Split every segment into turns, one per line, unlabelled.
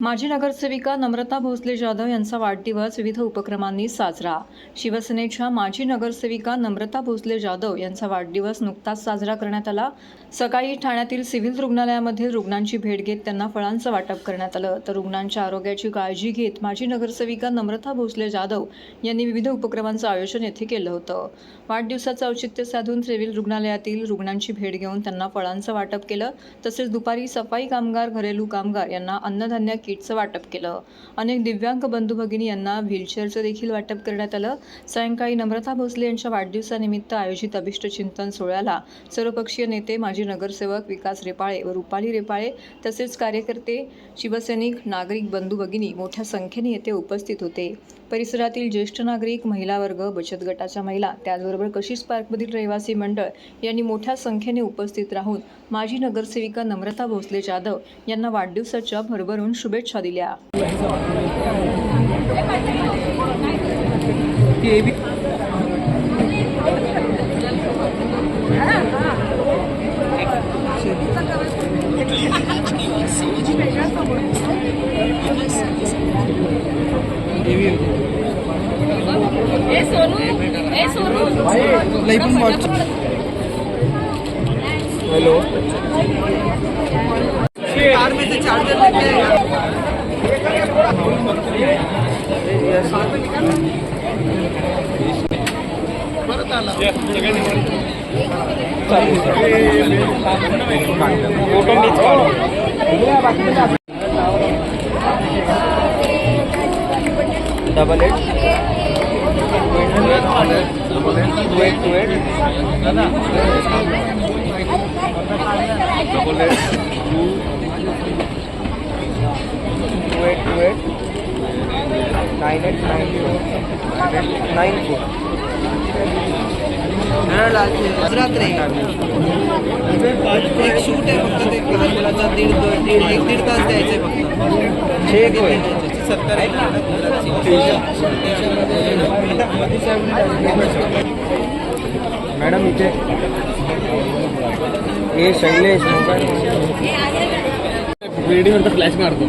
माजी नगरसेविका नम्रता भोसले जाधव यांचा वाढदिवस विविध उपक्रमांनी साजरा. शिवसेनेच्या माजी नगरसेविका नम्रता भोसले जाधव यांचा वाढदिवस नुकताच साजरा करण्यात आला. सकाळी ठाण्यातील सिव्हिल रुग्णालयामध्ये रुग्णांची भेट घेत त्यांना फळांचं वाटप करण्यात आलं. तर रुग्णांच्या आरोग्याची काळजी घेत माजी नगरसेविका नम्रता भोसले जाधव यांनी विविध उपक्रमांचं आयोजन येथे केलं होतं. वाढदिवसाचं औचित्य साधून सिव्हिल रुग्णालयातील रुग्णांची भेट घेऊन त्यांना फळांचं वाटप केलं. तसेच दुपारी सफाई कामगार घरेलू कामगार यांना अन्नधान्य किटचं वाटप केलं. अनेक दिव्यांग बंधू भगिनी यांना व्हीलचेअरचं देखील वाटप करण्यात आलं. सायंकाळी नम्रता भोसले यांच्या वाढदिवसानिमित्त आयोजित अभिष्टचिंतन सोहळ्याला सर्वपक्षीय नेते माजी नगरसेवक विकास रेपाळे व रुपाली रेपाळे तसेच कार्यकर्ते शिवसैनिक नागरिक बंधू भगिनी मोठ्या संख्येने येथे उपस्थित होते. परिसरातील ज्येष्ठ नागरिक महिला वर्ग बचत गटाच्या महिला त्याचबरोबर कशिश पार्कमधील रहिवासी मंडळ यांनी मोठ्या संख्येने उपस्थित राहून माजी नगरसेविका नम्रता भोसले जाधव यांना वाढदिवसाच्या भरभरून शुभेच्छा दिल्या.
हॅलो
कार में से चार्जर लेके आएगा
फोटो मीच double eight two eight two eight double eight two eight two eight nine eight nine four. Nine four.
Gujarat रे एक शूट आहे फक्त ते. मुलाचा दीड दीड एक दीड तास द्यायचे फक्त.
मॅडम इथे. हे शैलेश मोबाईल.
वेळेनंतर फ्लॅश मारतो.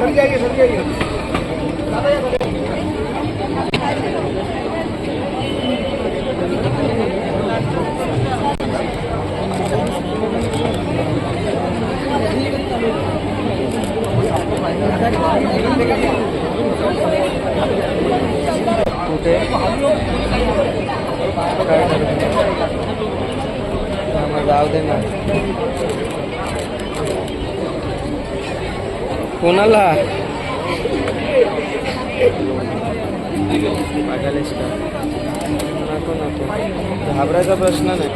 सर जाइए सर जाइए
कुठे काय करू जाऊ दे ना कोणाला? बघायलाच का नको नको घाबरायचा प्रश्न नाही.